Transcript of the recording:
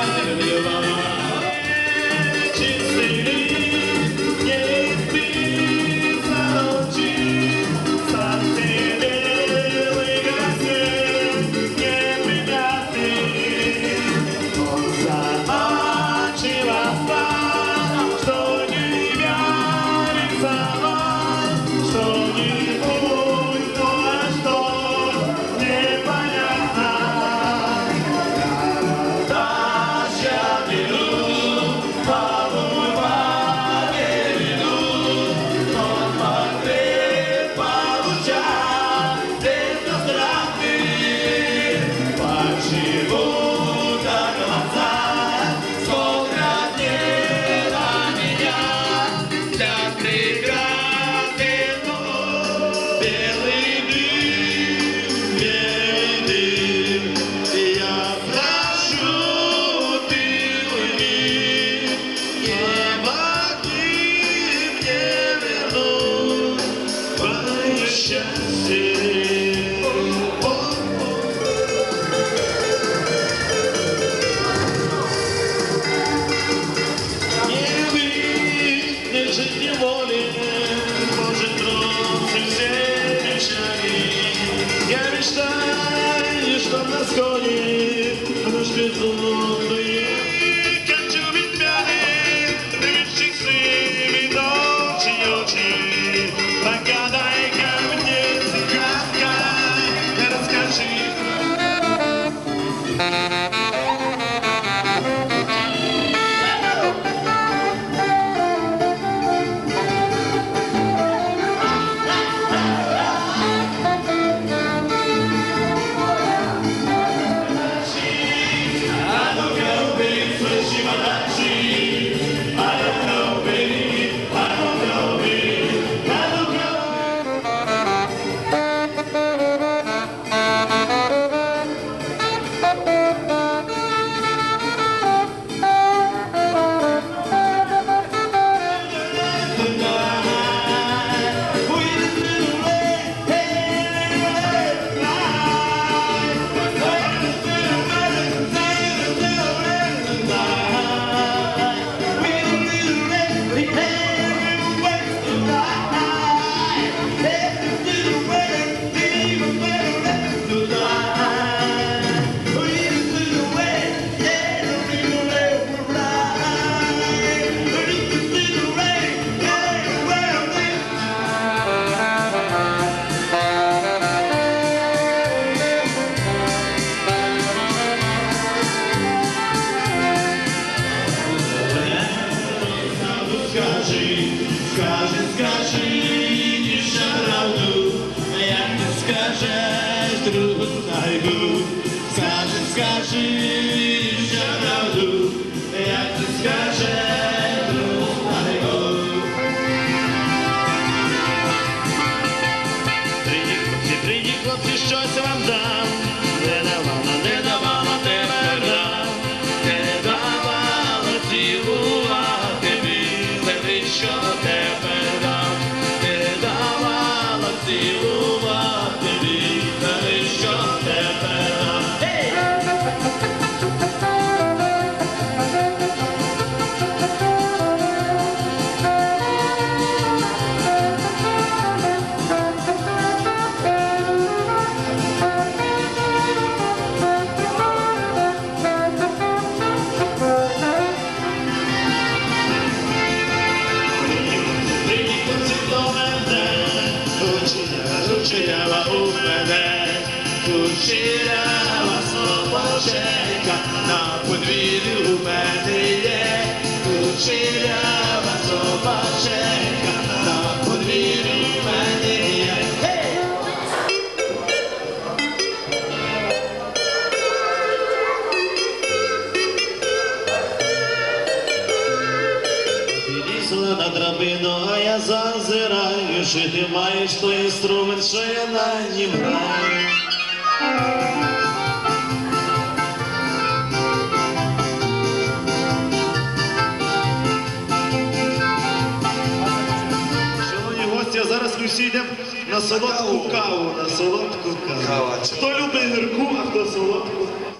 Hallelujah. Житті волі, Боже, трохи все мечтали. Я мечтаю, что на сходе ножки золотые. Скажеш, другу знайду. Скажи, скажи, тише правду, як ти прийди, хлопці, щось вам дам. На подвір'ї у мене є, на подвір'ї у мене на драбину, а я зазираю, що ти маєш той інструмент, що я на нім граю. На солодку каву, на солодку каву. Хто любить гірку, а хто солодку?